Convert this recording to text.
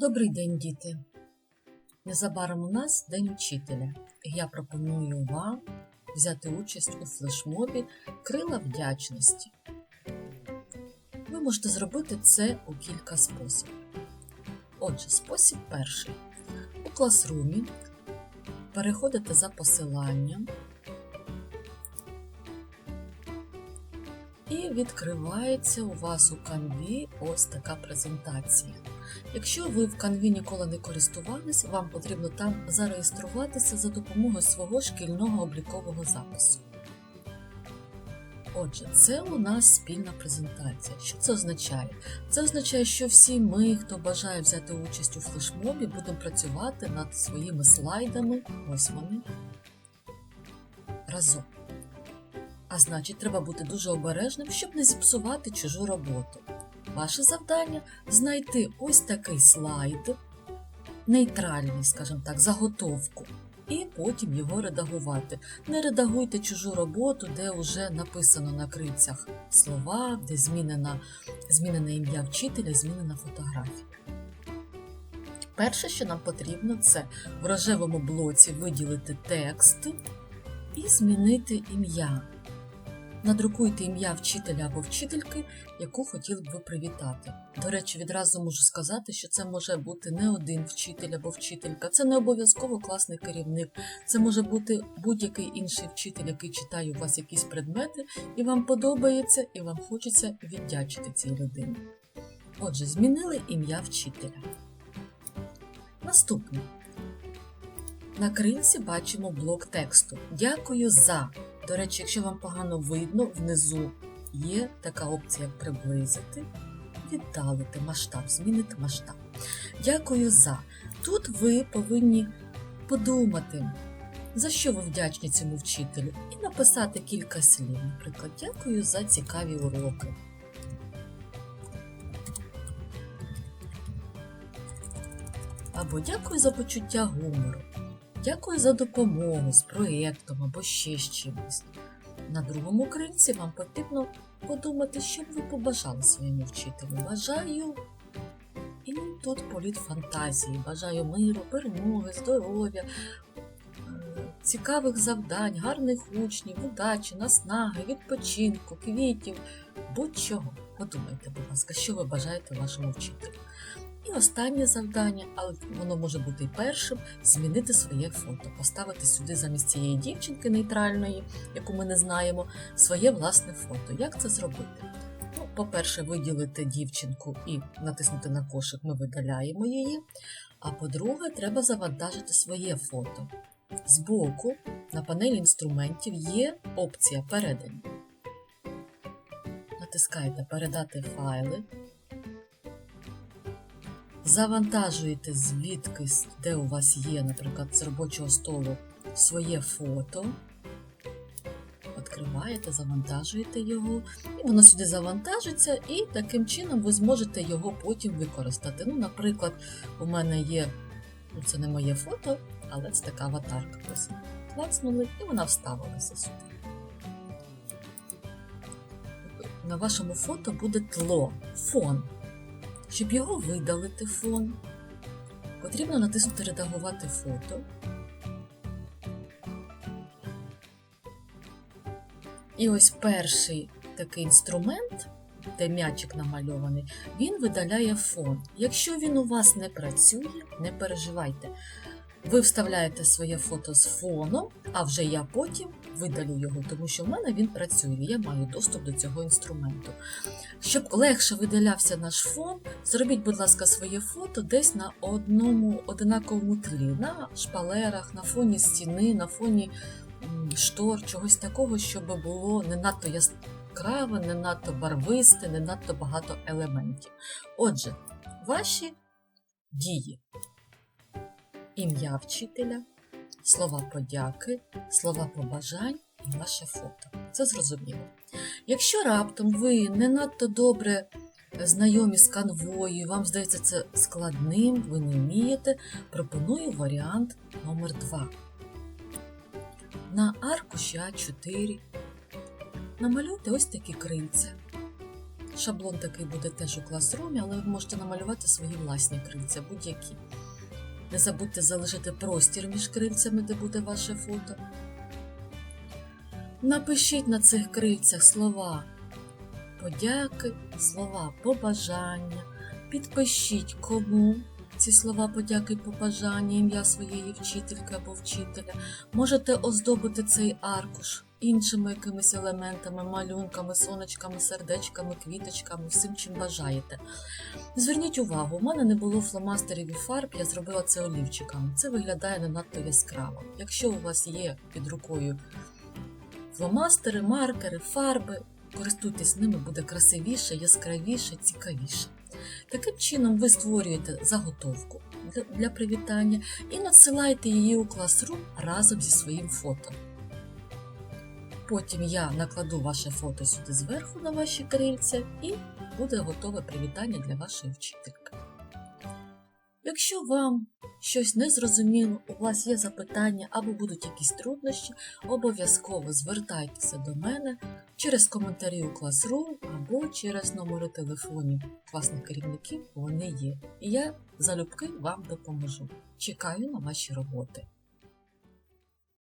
Добрий день, діти! Незабаром у нас День учителя. Я пропоную вам взяти участь у флешмобі Крила вдячності. Ви можете зробити це у кілька способів. Отже, спосіб перший. У класрумі переходите за посиланням і відкривається у вас у канві ось така презентація. Якщо ви в канві ніколи не користувались, вам потрібно там зареєструватися за допомогою свого шкільного облікового запису. Отже, це у нас спільна презентація. Що це означає? Це означає, що всі ми, хто бажає взяти участь у флешмобі, будемо працювати над своїми слайдами, ось разом. А значить, треба бути дуже обережним, щоб не зіпсувати чужу роботу. Ваше завдання знайти ось такий слайд, нейтральний, скажімо так, заготовку, і потім його редагувати. Не редагуйте чужу роботу, де вже написано на крильцях слова, де змінена, змінене ім'я вчителя, змінена фотографія. Перше, що нам потрібно, це в рожевому блоці виділити текст і змінити ім'я. Надрукуйте ім'я вчителя або вчительки, яку хотіли б ви привітати. До речі, відразу можу сказати, що це може бути не один вчитель або вчителька, це не обов'язково класний керівник, це може бути будь-який інший вчитель, який читає у вас якісь предмети, і вам подобається, і вам хочеться віддячити цій людині. Отже, змінили ім'я вчителя. Наступне. На крильці бачимо блок тексту. Дякую за. До речі, якщо вам погано видно, внизу є така опція приблизити, віддалити масштаб, змінити масштаб. Дякую за. Тут ви повинні подумати, за що ви вдячні цьому вчителю, і написати кілька слів. Наприклад, дякую за цікаві уроки. Або дякую за почуття гумору. Дякую за допомогу з проєктом або ще з чимось. На другому крильці вам потрібно подумати, що б ви побажали своєму вчителю. Бажаю і тут політ фантазії. Бажаю миру, перемоги, здоров'я, цікавих завдань, гарних учнів, удачі, наснаги, відпочинку, квітів, будь-чого. Подумайте, будь ласка, що ви бажаєте вашому вчителю. І останнє завдання, але воно може бути і першим, змінити своє фото, поставити сюди замість цієї дівчинки нейтральної, яку ми не знаємо, своє власне фото. Як це зробити? Ну, по-перше, виділити дівчинку і натиснути на кошик, ми видаляємо її. А по-друге, треба завантажити своє фото. Збоку на панелі інструментів є опція передані. Натискаєте Передати файли. Завантажуєте звідки, де у вас є, наприклад, з робочого столу своє фото. Відкриваєте, завантажуєте його, і воно сюди завантажиться, і таким чином ви зможете його потім використати. Ну, Наприклад, у мене є, ну це не моє фото, але це така аватарка. Клацнули, і вона вставилася сюди. На вашому фото буде тло, фон. Щоб його видалити фон, потрібно натиснути Редагувати фото. І ось перший такий інструмент, де м'ячик намальований, він видаляє фон. Якщо він у вас не працює, не переживайте. Ви вставляєте своє фото з фоном, а вже я потім видалю його, тому що в мене він працює, і я маю доступ до цього інструменту. Щоб легше видалявся наш фон, зробіть, будь ласка, своє фото десь на одному одинаковому тлі, на шпалерах, на фоні стіни, на фоні штор, чогось такого, щоб було не надто яскраве, не надто барвисте, не надто багато елементів. Отже, ваші дії ім'я вчителя, слова подяки, слова побажань і ваше фото. Це зрозуміло. Якщо раптом ви не надто добре знайомі з канвою, вам здається це складним, ви не вмієте, пропоную варіант номер 2 На аркуші А4 намалюйте ось такі крильця. Шаблон такий буде теж у класрумі, але ви можете намалювати свої власні крильця, будь-які. Не забудьте залишити простір між крильцями, де буде ваше фото. Напишіть на цих крильцях слова подяки, слова побажання. Підпишіть кому ці слова подяки побажання, ім'я своєї вчительки або вчителя. Можете оздобити цей аркуш іншими якимись елементами, малюнками, сонечками, сердечками, квіточками, всім чим бажаєте. Зверніть увагу, у мене не було фломастерів і фарб, я зробила це олівчиками. Це виглядає не надто яскраво. Якщо у вас є під рукою фломастери, маркери, фарби, користуйтесь ними, буде красивіше, яскравіше, цікавіше. Таким чином ви створюєте заготовку для, привітання і надсилаєте її у класрум разом зі своїм фото. Потім я накладу ваше фото сюди зверху на ваші крильця і буде готове привітання для вашої вчительки. Якщо вам щось не зрозуміло, у вас є запитання або будуть якісь труднощі, обов'язково звертайтеся до мене через коментарі у Classroom або через номери телефонів класних керівників, вони є. І я залюбки вам допоможу. Чекаю на ваші роботи.